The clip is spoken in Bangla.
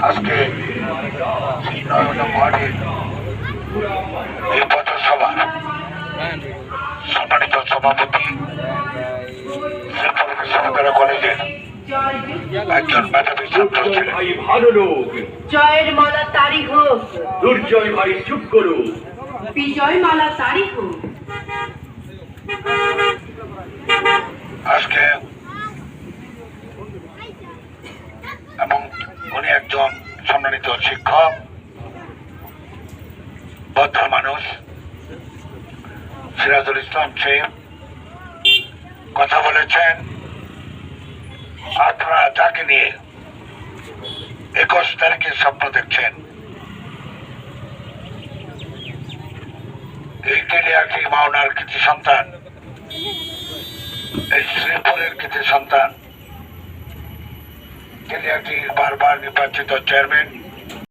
আজকে নরেন্দ্র মোদীর এই পথসভা সম্মানিত সভাপতি বিশ্ববিদ্যালয় কলেজের একজন মেধাবী ছাত্র ছিলেন। ভাই ভালো লোক। জয়ের মালা তারি হোক। দুর্জয় ভাই চুপ করো বিজয় মালা তারি হোক আজকে এবং উনি একজন সম্মানিত শিক্ষক, বদ্ধ মানুষ, সিরাজুল ইসলাম সে কথা বলেছেন। আপনারা যাকে নিয়ে একুশ তারিখে স্বপ্ন দেখছেন। এই কেলিয়াটি মাওনার কৃতি সন্তান? এই শ্রীপুরের কৃতি সন্তান? কেলিয়াটির বারবার নির্বাচিত চেয়ারম্যান।